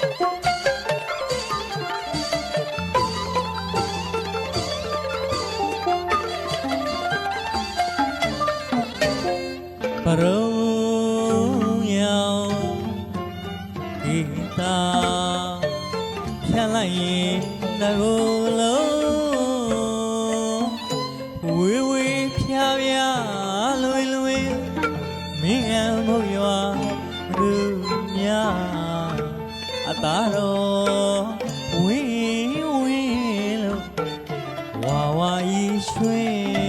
ပရုံယောင်ဒီတာဖြန့်လိုက်ရင်ငါကိုလုံးဝေးဝေးဖြားဖြားလွင်လွင်မင်းအံဖို့ရွာလူများ အသားတော်ဝင်းဝင်းလို့ဝါဝါဤရွှေ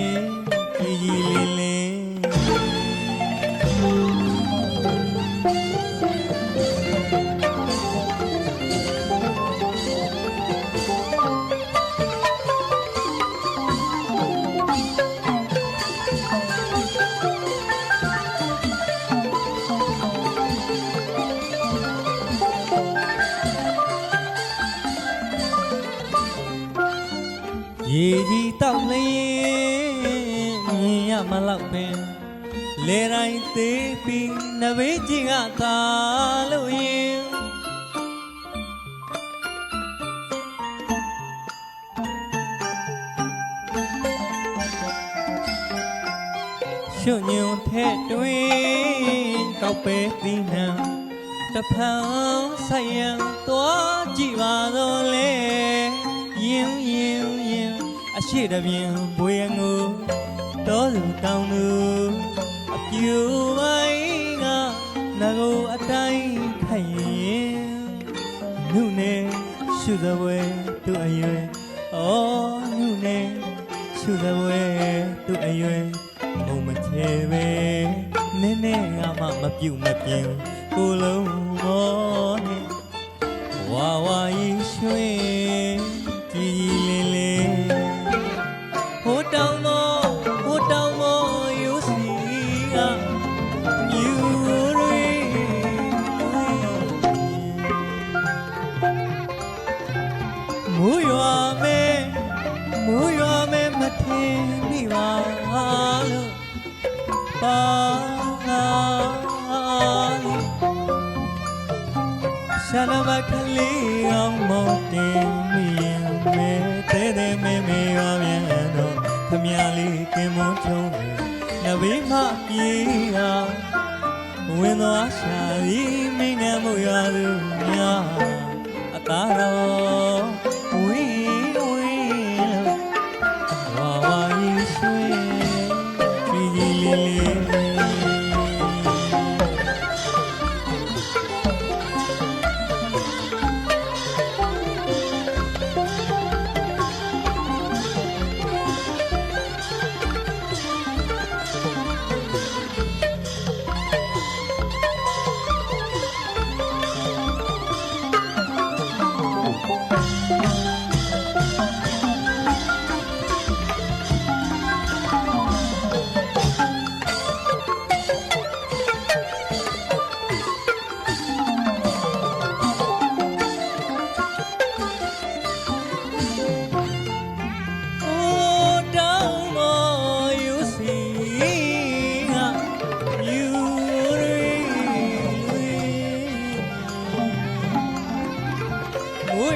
ရေကြီးတောက်လျင်မြင်ရမလောက်ပင်လေတိုင်းသေးပြီးနဘေးကြီးကသာလို့ရင်ရွှွညွန်ထဲတွင်ကောက်ပဲသီးနှံတဖန်ဆိုင်ရန်သွားကြည့်ပါတော့လေရင်ရင် ရင်အရှိတပြင်းဘွေငူတော်သူတောင်းသူအပြူပိုင်းကငကိုအတိုင်းခိုင်ရင်နုနေရှုသပွဲသူအရွယ်အော်နုနေရှုသပွဲသူအရွယ်ဘုံမချေပဲနည်းနည်းငါမှမပြုတ်မပြင်းကိုယ်လုံးမောနဲ့ဝါဝါဤရွှင် မူရွာမဲမထင်မိပါလို့ပါလာလေးရှာနမကလေးအောင်မတင်မီရင်မဲတဲတဲမဲမဲရွာမြန်တော့ခမရလေးကင်မွန်ချုံးတယ်နဘေးမပြေးတာဝင်သွားရှာရီမင်းငယ်မှုရွာသူများအသားတော်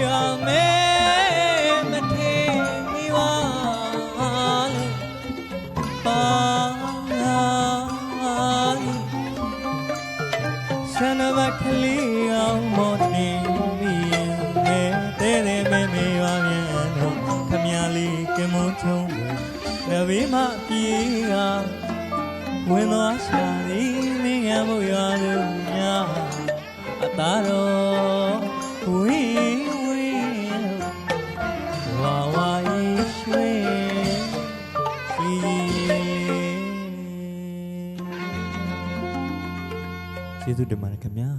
ရမဲမထေမိဝါလေပါဆန္ဒဘကလေးအောင်မော်နေမိရဲ့တဲတဲ့မဲမေဝါမြန်တော့ခမရလေးကမုံချုံလဝေးမပြေကဝင်သွားရှာသည်နေငယ်မှုရလို့များအသာတော် ဇူးတင်ပါတယ်ခင်ဗျာ